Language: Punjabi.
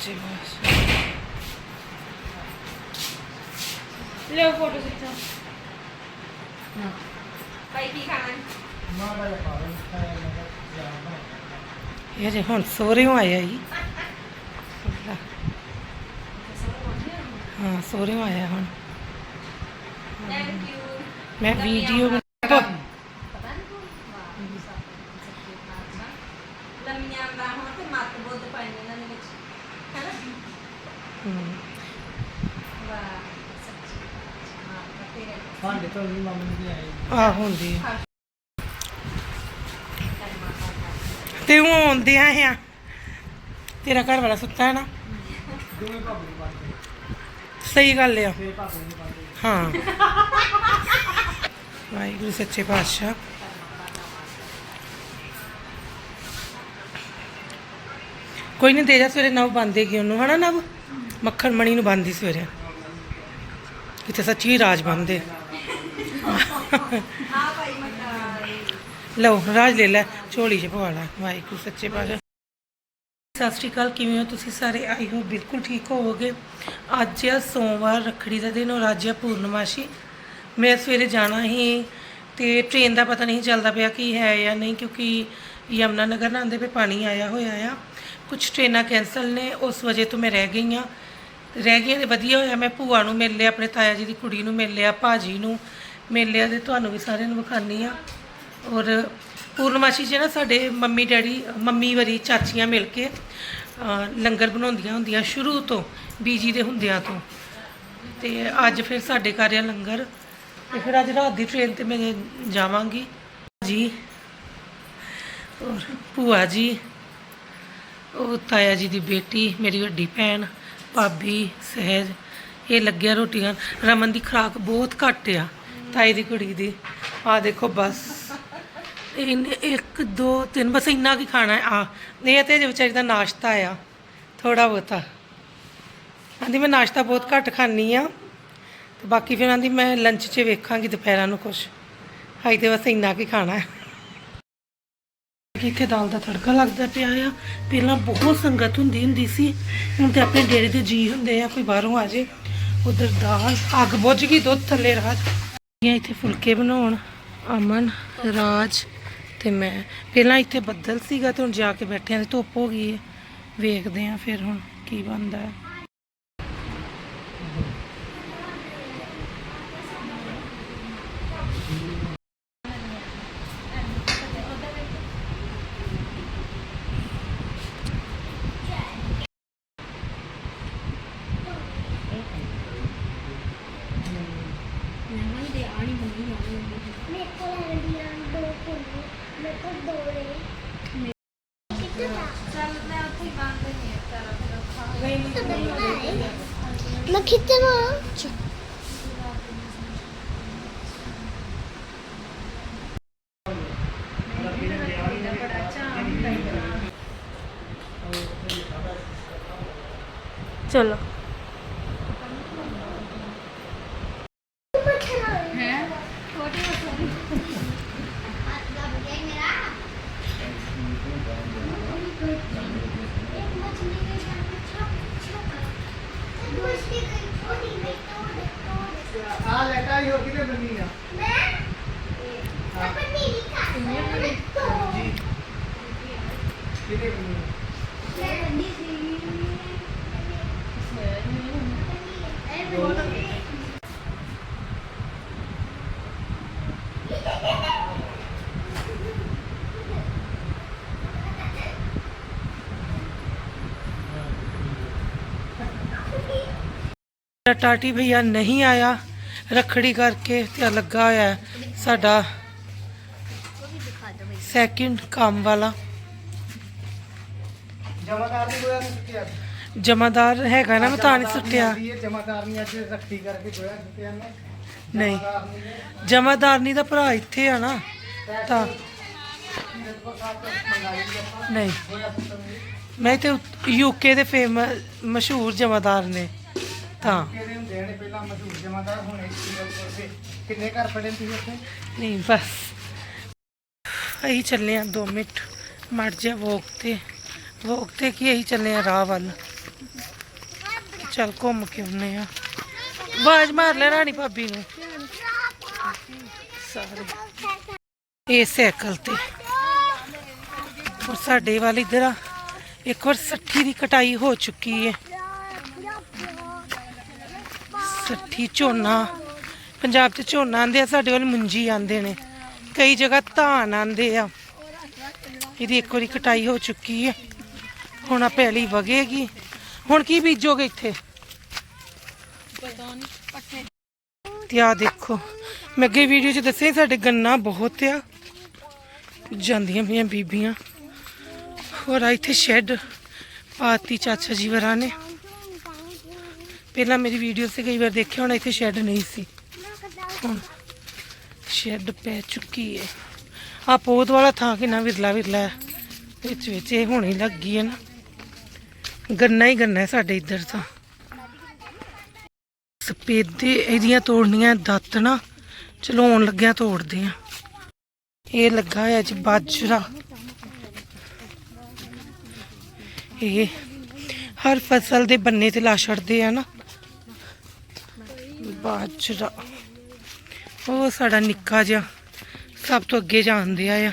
ਸੱਚੇ ਪਾਤਸ਼ਾਹ ਲਿਓ ਫੋਟੋ ਖਿੱਚੋ ਹਾਂ ਭਾਈ ਕੀ ਖਾਣਾ ਇਹ ਜੇ ਹੁਣ ਸੋਹਰਿਓਂ ਆਇਆ ਹੀ ਹਾਂ ਸੋਹਰਿਓਂ ਆਇਆ ਹੁਣ ਥੈਂਕ ਯੂ ਮੈਂ ਵੀਡੀਓ ਬਣਾ ਲੰਮੀਆਂ ਦਾ ਹੁਣ ਤੇ ਮੱਤ ਬੁੱਧ ਦੇ ਤੇਰੇ ਸਾਡੇ ਤੋਂ ਵੀ ਮੰਮੀ ਦੀ ਆਈ ਆਹ ਹੁੰਦੀ ਆ। ਤੇ ਉਹ ਆਉਂਦੇ ਆ ਤੇਰਾ ਘਰ ਵਾਲਾ ਸੁੱਤਾ ਹੈ ਨਾ? ਦੋਵੇਂ ਭਾਬੀ ਸਹੀ ਗੱਲ ਆ। ਤੇ ਭਾਬੀ ਪਾਉਂਦੇ ਹਾਂ। ਵਾਹਿਗੁਰੂ ਸੱਚੇ ਪਾਤਸ਼ਾਹ। ਕੋਈ ਨਹੀਂ ਦੇ ਜਾ ਸਵੇਰੇ ਨਵ ਬੰਦੇਗੀ ਉਹਨੂੰ ਹਨਾ ਨਵ? ਮੱਖਣ ਮਣੀ ਨੂੰ ਬੰਦੀ ਸਵੇਰੇ। ਕਿਤੇ ਸੱਚੀ ਰਾਜ ਬੰਦੇ ਲਓ, ਰਾਜ ਲੈ ਲੈ, ਝੋਲੀ ਚ ਪਵਾ ਲੈ। ਵਾਹਿਗੁਰੂ, ਸੱਚੇ ਪਾਤਸ਼ਾਹ। ਸਤਿ ਸ਼੍ਰੀ ਅਕਾਲ, ਕਿਵੇਂ ਹੋ ਤੁਸੀਂ ਸਾਰੇ? ਆਈ ਹੋ ਬਿਲਕੁਲ ਠੀਕ ਹੋਵੋਗੇ। ਅੱਜ ਆ ਸੋਮਵਾਰ, ਰੱਖੜੀ ਦਾ ਦਿਨ ਔਰ ਅੱਜ ਆ ਪੂਰਨਮਾਸ਼ੀ। ਮੈਂ ਸਵੇਰੇ ਜਾਣਾ ਹੀ ਤੇ ਟ੍ਰੇਨ ਦਾ ਪਤਾ ਨਹੀਂ ਚੱਲਦਾ ਪਿਆ ਕੀ ਹੈ ਜਾਂ ਨਹੀਂ, ਕਿਉਂਕਿ ਯਮਨਾ ਨਗਰ ਨਾ ਆਉਂਦੇ ਪਏ ਪਾਣੀ ਆਇਆ ਹੋਇਆ ਆ। ਕੁਝ ਟ੍ਰੇਨਾਂ ਕੈਂਸਲ ਨੇ, ਉਸ ਵਜ੍ਹਾ ਤੋਂ ਮੈਂ ਰਹਿ ਗਈ ਆ। ਰਹਿ ਗਈਆਂ ਤੇ ਵਧੀਆ ਹੋਇਆ। ਮੈਂ ਭੂਆ ਨੂੰ ਮਿਲ ਲਿਆ ਆਪਣੇ ਤਾਇਆ ਜੀ ਦੀ ਕੁੜੀ ਨੂੰ ਮਿਲ ਲਿਆ ਭਾਜੀ ਨੂੰ ਮਿਲ ਲਿਆ ਤੇ ਤੁਹਾਨੂੰ ਵੀ ਸਾਰਿਆਂ ਨੂੰ ਵਿਖਾਨੀ ਆ। ਔਰ ਪੂਰਨਮਾਸ਼ੀ 'ਚ ਨਾ ਸਾਡੇ ਮੰਮੀ ਡੈਡੀ, ਮੰਮੀ ਵਰੀ ਚਾਚੀਆਂ ਮਿਲ ਕੇ ਲੰਗਰ ਬਣਾਉਂਦੀਆਂ ਹੁੰਦੀਆਂ ਸ਼ੁਰੂ ਤੋਂ, ਬੀਜੀ ਦੇ ਹੁੰਦਿਆਂ ਤੋਂ। ਤੇ ਅੱਜ ਫਿਰ ਸਾਡੇ ਘਰ ਆ ਲੰਗਰ। ਤੇ ਫਿਰ ਅੱਜ ਰਾਤ ਦੀ ਟ੍ਰੇਨ ਤੇ ਮੈਂ ਜਾਵਾਂਗੀ। ਜੀ। ਔਰ ਭੂਆ ਜੀ, ਉਹ ਤਾਇਆ ਜੀ ਦੀ ਬੇਟੀ, ਮੇਰੀ ਵੱਡੀ ਭੈਣ ਭਾਬੀ, ਸਹਿਜ, ਇਹ ਲੱਗਿਆ ਰੋਟੀਆਂ। ਰਮਨ ਦੀ ਖੁਰਾਕ ਬਹੁਤ ਘੱਟ ਆ, ਤਾਈ ਦੀ ਕੁੜੀ ਦੀ। ਆ ਦੇਖੋ ਬਸ। ਇਹਨੇ ਇੱਕ, ਦੋ, ਤਿੰਨ, ਬਸ ਇੰਨਾ ਕੀ ਖਾਣਾ ਹੈ। ਆ ਇਹ ਤੇ ਜੇ ਵਿਚਾਰੀ ਦਾ ਨਾਸ਼ਤਾ ਆ ਥੋੜਾ ਬਹੁਤਾ। ਆਂਦੀ ਮੈਂ ਨਾਸ਼ਤਾ ਬਹੁਤ ਘੱਟ ਖਾਣੀ ਆ, ਤੇ ਬਾਕੀ ਫਿਰ ਆਂਦੀ ਮੈਂ ਲੰਚ 'ਚ ਵੇਖਾਂਗੀ ਦੁਪਹਿਰਾਂ ਨੂੰ ਕੁਛ। ਹਾਈ ਤੇ ਬਸ ਇੰਨਾ ਕੀ ਖਾਣਾ ਹੈ। ਇੱਥੇ ਦਾਲ ਦਾ ਤੜਕਾ ਲੱਗਦਾ ਪਿਆ ਆ। ਪਹਿਲਾਂ ਬਹੁਤ ਸੰਗਤ ਹੁੰਦੀ ਹੁੰਦੀ ਸੀ। ਹੁਣ ਤੇ ਆਪਣੇ ਡੇਰੇ ਦੇ ਜੀ ਹੁੰਦੇ ਆ, ਕੋਈ ਬਾਹਰੋਂ ਆ ਜੇ। ਉਧਰ ਦਾਲ, ਅੱਗ ਬੁੱਝ ਗਈ ਦੁੱਧ ਥੱਲੇ ਰਾਜ। ਇੱਥੇ ਫੁਲਕੇ ਬਣਾਉਣ, ਅਮਨ, ਰਾਜ ਤੇ ਮੈਂ। ਪਹਿਲਾਂ ਇੱਥੇ ਬੱਦਲ ਸੀਗਾ ਤੇ ਹੁਣ ਜਾ ਕੇ ਬੈਠੇ ਆ ਤੇ ਧੁੱਪ ਹੋ ਗਈ ਹੈ ਵੇਖਦੇ ਆ ਫਿਰ ਹੁਣ ਕੀ ਬਣਦਾ। ਹੈ ਮੇਰੇ ਕੋਲ ਹੰਡੀਆਂ ਦੋ ਕੋਨੇ ਮੇਰੇ ਕੋਲ ਦੋ ਰੇ ਕਿੱਥੇ ਦਾ ਚੱਲ ਮੈਂ ਉੱਥੇ ਆ ਲੈਟਾ ਹੀ ਹੋ ਕਿਤੇ ਬੰਨੀ ਆ ਮੈਂ ਆਪਾਂ ਨੀਲੀ ਖਾ ਤੋੜ ਤੋੜ ਕਿਤੇ ਬੰਨੀ ਆ? ਮੈਂ ਬੰਦੀ ਸੀ ਇਹ ਬੰਦੀ ਮੇਰਾ ਟਾਟੀ ਭਈਆ ਨਹੀਂ ਆਇਆ ਰੱਖੜੀ ਕਰਕੇ ਤੇ ਲੱਗਾ ਹੋਇਆ ਸਾਡਾ ਸੈਕਿੰਡ ਕੰਮ ਵਾਲਾ। ਜਮਾਦਾਰ ਨਹੀਂ ਸੁੱਟਿਆ। ਜਮਾਦਾਰ ਹੈਗਾ ਨਾ ਮੈਂ ਤਾਂ ਨਹੀਂ ਸੁੱਟਿਆ। ਜਮਾਦਾਰ ਨੇ ਅੱਜ ਰੱਖੀ ਕਰਕੇ ਗੋਇਆ ਸੁੱਟਿਆ ਨੇ ਨਹੀਂ। ਜਮਾਦਾਰਨੀ ਦਾ ਭਰਾ ਇੱਥੇ ਆ ਨਾ। ਤਾਂ ਨਹੀਂ। ਮੈਂ ਤੇ ਯੂਕੇ ਦੇ ਫੇਮਸ ਮਸ਼ਹੂਰ ਜਮਾਦਾਰ ਨੇ। ਤਾਂ। ਹੁੰਦੇ ਨੇ ਪਹਿਲਾਂ ਮਸ਼ਹੂਰ ਜਮਾਦਾਰ ਹੁਣ ਇਸ ਦੇ ਕਿੰਨੇ ਘਰ ਪੜੇ ਤੁਸੀਂ ਉੱਥੇ? ਨਹੀਂ, ਬਸ। ਅਸੀਂ ਚੱਲੇ ਆ 2 ਮਿੰਟ, ਮੜ ਜਾ ਵੋਕ ਤੇ। ਵੋਕ ਤੇ ਕੀ ਅਸੀਂ ਚੱਲੇ ਆ ਰਾਹ ਵੱਲ? ਚੱਲ ਘੁੰਮ ਕੇ ਆਉਨੇ ਆ ਆਵਾਜ਼ ਮਾਰ ਲੈ ਰਾਣੀ ਭਾਬੀ ਨੂੰ। ਸਾਰੇ। ਇਹ ਸਾਈਕਲ ਤੇ। ਔਰ ਸਾਡੇ ਵੱਲ ਇਧਰ ਆ। ਇੱਕ ਵਾਰ ਸੱਠੀ ਦੀ ਕਟਾਈ ਹੋ ਚੁੱਕੀ ਹੈ। ਸੱਠੀ ਝੋਨਾ, ਪੰਜਾਬ 'ਚ ਝੋਨਾ ਆਂਦੇ ਆ, ਸਾਡੇ ਵੱਲ ਮੁੰਜੀ ਆਂਦੇ ਨੇ। ਕਈ ਜਗ੍ਹਾ ਧਾਨ ਆਂਦੇ ਆ। ਇਹਦੀ ਇੱਕ ਵਾਰੀ ਕਟਾਈ ਹੋ ਚੁੱਕੀ ਹੈ ਹੁਣ ਆ ਪਹਿਲੀ ਵਗੇਗੀ। ਹੁਣ ਕੀ ਬੀਜੋਗੇ ਇੱਥੇ? ਤੇ ਆ ਦੇਖੋ, ਮੈਂ ਅੱਗੇ ਵੀਡੀਓ 'ਚ ਦੱਸਿਆ ਸਾਡੇ ਗੰਨਾ ਬਹੁਤ ਆ। ਜਾਂਦੀਆਂ ਪਈਆਂ ਬੀਬੀਆਂ। ਹੋਰ ਇੱਥੇ ਸ਼ੈੱਡ ਪਾਤੀ ਚਾਚਾ ਜੀ ਵਰਾਂ ਨੇ। ਪਹਿਲਾਂ ਮੇਰੀ ਵੀਡੀਓ 'ਤੇ ਕਈ ਵਾਰ ਦੇਖਿਆ, ਹੁਣ ਇੱਥੇ ਸ਼ੈੱਡ ਨਹੀਂ ਸੀ। ਹੁਣ ਸ਼ੈੱਡ ਪੈ ਚੁੱਕੀ ਹੈ ਆ ਪੋਦ ਵਾਲਾ ਥਾਂ ਕਿੰਨਾ ਵਿਰਲਾ ਵਿਰਲਾ ਵਿੱਚ ਵਿੱਚ ਇਹ ਹੁਣੇ ਲੱਗੀ ਹੈ ਨਾ। ਗੰਨਾ ਹੀ ਗੰਨਾ ਸਾਡੇ ਇੱਧਰ ਤਾਂ। ਸਪੇਦੇ ਇਹਦੀਆਂ ਤੋੜਨੀਆਂ ਦਾਤਣਾ ਚਲੋ ਆਉਣ ਲੱਗਿਆ ਤੋੜਦੇ ਆ। ਇਹ ਲੱਗਾ ਹੋਇਆ ਜੀ ਬਾਜਰਾ। ਇਹ ਹਰ ਫਸਲ ਦੇ ਬੰਨੇ ਤੇ ਲਾ ਛੱਡਦੇ ਆ ਨਾ। ਬਾਜਰਾ ਉਹ ਸਾਡਾ ਨਿੱਕਾ ਜਿਹਾ ਸਭ ਤੋਂ ਅੱਗੇ ਜਾਂਦੇ ਆ ਆ।